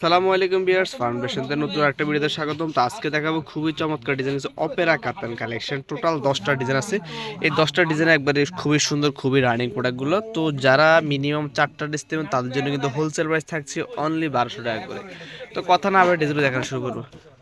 সালামু আলাইকুম বিয়ার্স ফাউন্ডেশনতে নতুন একটা ভিডিওতে স্বাগতম। তো আজকে দেখাবো খুবই চমৎকার ডিজাইন আছে অপেরা কাতান কালেকশন টোটাল দশটা ডিজাইন আছে। এই দশটা ডিজাইন একবারে খুবই সুন্দর, খুবই রানিং প্রোডাক্টগুলো তো যারা মিনিমাম চারটা ডিস তাদের জন্য কিন্তু হোলসেল প্রাইস থাকছে অনলি বারোশো টাকা করে। তো কথা না আবার ডিজাইন দেখানো শুরু করব।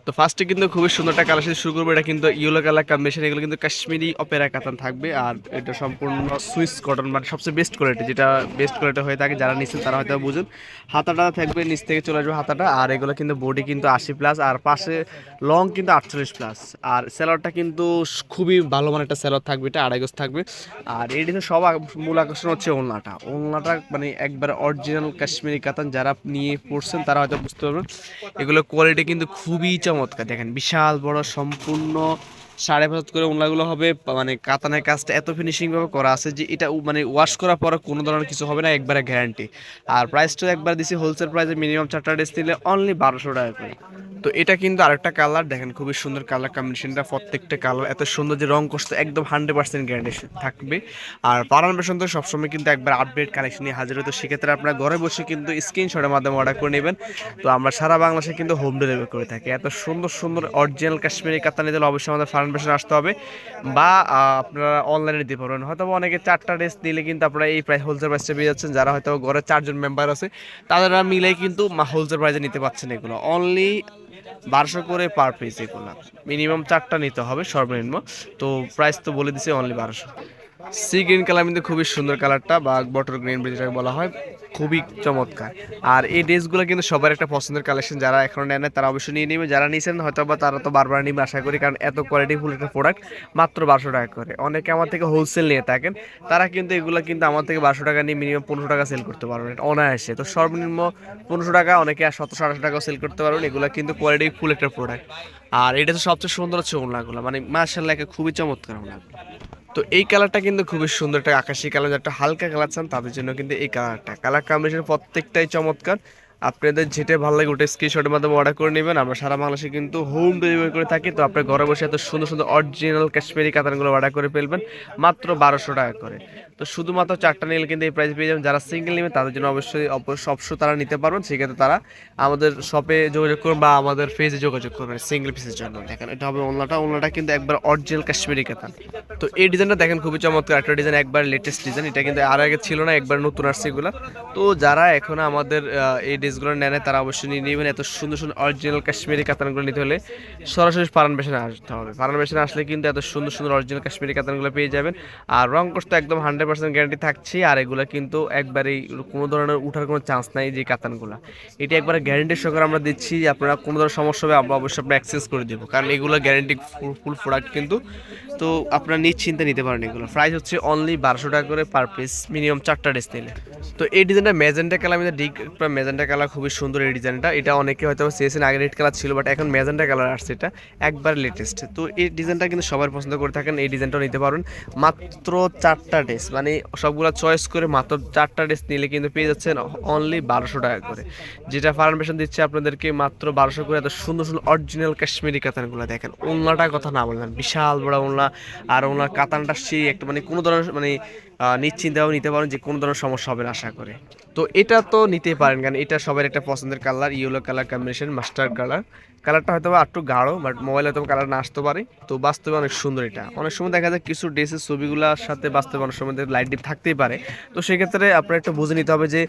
তো ফার্স্টে কিন্তু খুবই সুন্দর একটা কালার শুরু করব। এটা কিন্তু ইয়েলো কালার কম্বিনেশন এগুলো কিন্তু কাশ্মীরি অপেরা কাতান থাকবে। আর এটা সম্পূর্ণ সুইস কটন মানে সবচেয়ে বেস্ট কোয়ালিটি যেটা বেস্ট কোয়ালিটি হয়ে থাকে, যারা নিচ্ছেন তারা হয়তো বুঝুন। হাতাটা থাকবে, নিচ থেকে চলে আসবে হাতাটা। আর এগুলো কিন্তু বডি কিন্তু আশি প্লাস আর পাশে লং কিন্তু আটচল্লিশ প্লাস আর স্যালাডটা কিন্তু খুবই ভালো মানের একটা স্যালাড থাকবে, এটা আড়াই গজ থাকবে। আর এটি সব মূল আকর্ষণ হচ্ছে ওলনাটা। ওলনাটা মানে একবার অরিজিনাল কাশ্মীরি কাতান, যারা নিয়ে পড়ছেন তারা হয়তো বুঝতে পারবেন। এগুলো কোয়ালিটি কিন্তু খুবই চমৎকার। দেখেন, বিশাল বড় সম্পূর্ণ সাড়ে পাঁচ করে ওনলাগুলো হবে। মানে কাতানের কাজটা এত ফিনিশিংভাবে করা আছে যে এটা মানে ওয়াশ করার পরে কোনো ধরনের কিছু হবে না, একবারে গ্যারান্টি আর প্রাইসটা একবার দিছি হোলসেল প্রাইসে মিনিমাম চারটা ড্রেস নিলে অনলি বারোশো টাকা করে। তো এটা কিন্তু আরেকটা কালার দেখেন খুবই সুন্দর কালার কম্বিনেশনটা প্রত্যেকটা কালার এত সুন্দর যে রং করছে, একদম হান্ড্রেড পার্সেন্ট গ্যারান্টি থাকবে। আর পারান বেশন তো সবসময় কিন্তু একবার আপডেট কালেকশন নিয়ে হাজির হতো সেক্ষেত্রে আপনারা ঘরে বসে কিন্তু স্ক্রিনশটের মাধ্যমে অর্ডার করে নেবেন। তো আমরা সারা বাংলাদেশে কিন্তু হোম ডেলিভারি করে থাকি। এত সুন্দর সুন্দর অরিজিনাল কাশ্মীরি কাতান নিতে হলে অবশ্যই আমাদের ফার্ম বেশন আসতে হবে। বা আপনারা অনলাইনে দিতে পারবেন। হয়তো অনেকে চারটা ড্রেস নিলে কিন্তু আপনারা এই প্রাইস হোলসেল প্রাইসটা পেয়ে যাচ্ছেন। যারা হয়তো ঘরে চারজন মেম্বার আছে তারা মিলে কিন্তু হোলসেল প্রাইসে নিতে পারছেন এগুলো। অনলি বারোশো করে পার পিস এগুলো। মিনিমাম চারটা নিতে হবে সর্বনিম্ন। তো প্রাইস তো বলে দিছে অনলি বারোশো। সি গ্রিন কালার কিন্তু খুবই সুন্দর কালারটা বা বটর গ্রিন যেটাকে বলা হয়। খুবই চমৎকার। আর এই ড্রেসগুলো কিন্তু সবার একটা পছন্দের কালেকশন যারা এখনও নাই তারা অবশ্যই নিয়ে নেবে। যারা নিয়েছেন হয়তো বা তারা তো বারবার নিবে, আশা করি, কারণ এত কোয়ালিটিফুল একটা প্রোডাক্ট মাত্র বারোশো টাকা করে। অনেকে আমার থেকে হোলসেল নিয়ে থাকেন, তারা কিন্তু এগুলো কিন্তু আমার থেকে বারোশো টাকা নিয়ে মিনিমাম পনেরো টাকা সেল করতে পারবেন অনায়াসে। তো সর্বনিম্ন পনেরোশো টাকা অনেকে আর সতেরোশো, আঠারোশো টাকাও সেল করতে পারবেন। এগুলো কিন্তু কোয়ালিটি ফুল একটা প্রোডাক্ট আর এটা তো সবচেয়ে সুন্দর হচ্ছে ওনাগুলো মানে মার্শাল্লাহ খুবই চমৎকার ওনাগুলো তো এই কালারটা কিন্তু খুবই সুন্দর, একটা আকাশি কালার একটা হালকা কালার চান তাদের জন্য কিন্তু এই কালারটা। কালার কম্বিনেশন প্রত্যেকটাই চমৎকার। আপনাদের যেটা ভালো লাগে ওটা স্ক্রিনশটের মাধ্যমে অর্ডার করে নেবেন। আমরা সারা বাংলাদেশে কিন্তু হোম ডেলিভারি করে থাকি। তো আপনার ঘরে বসে এত সুন্দর সুন্দর অরিজিনাল কাশ্মীরি কাতানগুলো অর্ডার করে ফেলবেন, মাত্র বারোশো টাকা করে। তো শুধুমাত্র চারটা নিলে কিন্তু এই প্রাইস পেয়ে যাবেন। যারা সিঙ্গেল নেবেন তাদের জন্য অবশ্যই অবশ্যই তারা নিতে পারবেন। সেক্ষেত্রে তারা আমাদের শপে যোগাযোগ করুন বা আমাদের পেজে যোগাযোগ করবেন সিঙ্গেল পিসের জন্য। দেখেন, এটা হবে ওনলাটা ওনলাটা কিন্তু একবার অরিজিনাল কাশ্মীরি কাতান। তো এই ডিজাইনটা দেখেন, খুবই চমৎকার। একটা ডিজাইন একবার লেটেস্ট ডিজাইন এটা কিন্তু আর আগে ছিল না, একবার নতুন আসছে এগুলো। তো যারা এখন আমাদের এই ড্রেসগুলো নেয় তারা অবশ্যই নিয়ে নেবেন। এত সুন্দর সুন্দর অরিজিনাল কাশ্মীরি কাতানগুলো নিতে হলে সরাসরি পারান বেশনে আসতে হবে। পারান বেশনে আসলে কিন্তু এত সুন্দর সুন্দর অরিজিনাল কাশ্মীরি কাতানগুলো পেয়ে যাবেন। আর রং কোর্স তো একদম হান্ড্রেড পার্সেন্ট গ্যারান্টি থাকছে আর এগুলো কিন্তু একবারেই কোনো ধরনের উঠার কোনো চান্স নাই যে কাতানগুলো। এটি একবার গ্যারান্টির সঙ্গে আমরা দিচ্ছি আপনারা কোনো ধরনের সমস্যা হবে, আমরা অবশ্যই আপনার অ্যাক্সেস করে দেবো। কারণ এগুলো গ্যারান্টি ফুল প্রোডাক্ট কিন্তু, তো আপনারা নিশ্চিন্তে নিতে পারেন এগুলো। প্রাইস হচ্ছে অনলি বারোশো টাকা করে পার পিস মিনিমাম চারটা ড্রেস নিলে। তো এই ডিজাইনটা ম্যাজেন্টা কালার আমাদের ডিক ম্যাজেন্টা কালার খুবই সুন্দর এই ডিজাইনটা। এটা অনেকে হয়তো চেয়েছেন, আগে রেড কালার ছিল বাট এখন ম্যাজেন্টা কালার আসছে এটা। একবার লেটেস্ট তো এই ডিজাইনটা কিন্তু সবাই পছন্দ করে থাকেন, এই ডিজাইনটা নিতে পারেন। মাত্র চারটা ড্রেস মানে সবগুলো চয়েস করে মাত্র চারটা ড্রেস নিলে কিন্তু পেয়ে যাচ্ছেন অনলি বারোশো টাকা করে। যেটা ফার্মেশন দিচ্ছে আপনাদেরকে, মাত্র বারোশো করে এত সুন্দর সুন্দর অরিজিনাল কাশ্মীরি কাতানগুলো দেখেন। ওনলাটার কথা না বললেন বিশাল বড় ওনলা আর ওনার কাতানটা সেই একটা মানে কোনো ধরনের মানে নিশ্চিন্তেভাবে নিতে পারেন যে কোনো ধরনের সমস্যা হবে না, আশা করে। তো এটা তো নিতে পারেন, কারণ এটা সবার একটা পছন্দের colour yellow colour combination master colour কালারটা হয়তো বা একটু গাঢ় বাট মোবাইলে হয়তো কালার না আসতে পারে। তো বাস্তবে অনেক সুন্দর এটা। অনেক সময় দেখা যায় কিছু ড্রেসের ছবিগুলোর সাথে বাস্তবে অনেক সময় লাইট ডিপ থাকতেই পারে। তো সেক্ষেত্রে আপনার একটু বুঝে নিতে হবে যে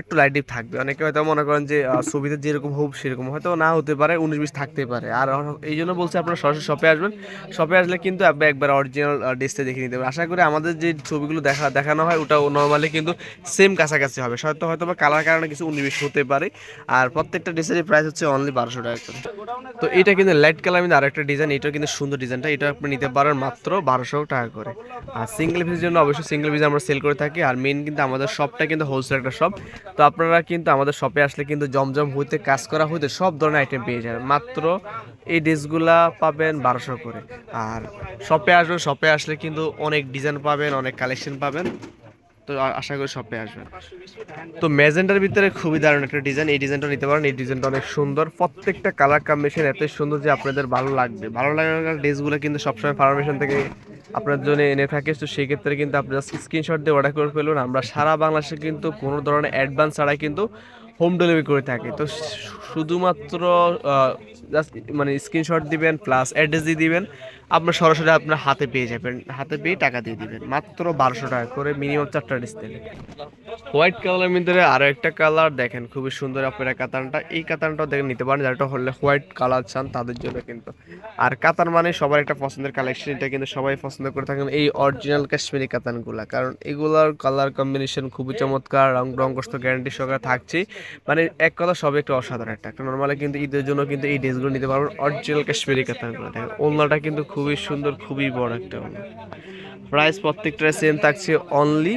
একটু লাইট ডিপ থাকবে। অনেকে হয়তো মনে করেন যে ছবিতে যেরকম হোক সেরকম। হয়তো না হতে পারে, উনিশ বিশ থাকতে পারে। আর এই জন্য বলছি আপনারা সরাসরি শপে আসবেন। শপে আসলে কিন্তু একবার অরিজিনাল ড্রেসটা দেখে নিতে পারবেন আশা করি আমাদের যে ছবিগুলো দেখা, দেখানো হয় ওটা নর্মালি কিন্তু সেম কাছাকাছি হবে। হয়তো হয়তো বা কালার কারণে কিছু উনিশ হতে পারে। আর প্রত্যেকটা ড্রেসের প্রাইস হচ্ছে অনলি বারোশো টাকা করে। তো এটা কিন্তু লাইট কালার, কিন্তু আরেকটা ডিজাইন, এটাও কিন্তু সুন্দর ডিজাইনটা। এটা আপনি নিতে পারেন মাত্র বারোশো টাকা করে। আর সিঙ্গেল পিসের জন্য অবশ্যই সিঙ্গেল পিস আমরা সেল করে থাকি। আর মেন কিন্তু আমাদের শপটা কিন্তু হোলসেল একটা শপ তো আপনারা কিন্তু আমাদের শপে আসলে কিন্তু জমজম হইতে, কাজ করা হইতে সব ধরনের আইটেম পেয়ে যাবেন। মাত্র এই ড্রেসগুলা পাবেন বারোশো করে। আর শপে আসবেন শপে আসলে কিন্তু অনেক ডিজাইন পাবেন, অনেক কালেকশন পাবেন। তো আশা করি শপে আসবেন। তো ম্যাজেন্টার ভিতরে খুবই দারুণ একটা ডিজাইন। এই ডিজাইনটা নিতে পারেন, এই ডিজাইনটা অনেক সুন্দর। প্রত্যেকটা কালার কম্বিনেশন এত সুন্দর যে আপনাদের ভালো লাগবে। ভালো লাগার ড্রেসগুলো কিন্তু সবসময় ফার্মেশন থেকে আপনার জন্য এনে থাকে। তো সেই ক্ষেত্রে কিন্তু আপনি স্ক্রিনশট দিয়ে অর্ডার করে ফেলুন। আমরা সারা বাংলাদেশে কিন্তু কোনো ধরনের অ্যাডভান্স ছাড়াই কিন্তু হোম ডেলিভারি করে থাকি। তো শুধুমাত্র জাস্ট মানে স্ক্রিনশট দিবেন প্লাস অ্যাড্রেস দিয়ে দিবেন। আপনার সরাসরি আপনার হাতে পেয়ে যাবেন। হাতে পেয়ে টাকা দিয়ে দিবেন। মাত্র বারোশো টাকা করে মিনিমাম চারটা ডিসপ্লে হোয়াইট কালারের ভিতরে আরও একটা কালার দেখেন, খুবই সুন্দর আপনারা কাতানটা। এই কাতানটাও দেখেন নিতে পারেন, যারা হলে হোয়াইট কালার চান, তাদের জন্য কিন্তু। আর কাতান মানে সবার একটা পছন্দের কালেকশন এটা কিন্তু সবাই পছন্দ করে থাকেন এই অরিজিনাল কাশ্মীরি কাতানগুলা। কারণ এগুলার কালার কম্বিনেশন খুবই চমৎকার, রং রং কষ্ট গ্যারান্টি সহকারে থাকছে মানে এক কথা সব একটু অসাধারণ একটা। একটা নর্মালি কিন্তু ঈদের জন্য কিন্তু এই ড্রেসগুলো নিতে পারবেন অরিজিনাল কাশ্মীরি কাতানগুলো। দেখেন ওলনাটা কিন্তু খুবই সুন্দর, খুবই বড় একটা ওনা প্রাইস প্রত্যেকটা সেম থাকছে অনলি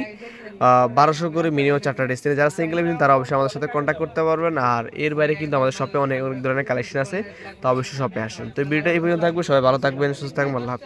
বারোশো করে মিনিমাম চারটা ড্রেস যারা সিঙ্গেল নেবেন তারা অবশ্যই আমাদের সাথে কন্ট্যাক্ট করতে পারবেন। আর এর বাইরে কিন্তু আমাদের শপে অনেক অনেক ধরনের কালেকশন আছে, তো অবশ্যই শপে আসেন। তো ভিডিওটা এই পর্যন্ত থাকবে। সবাই ভালো থাকবেন, সুস্থ থাকবেন, আল্লাহ।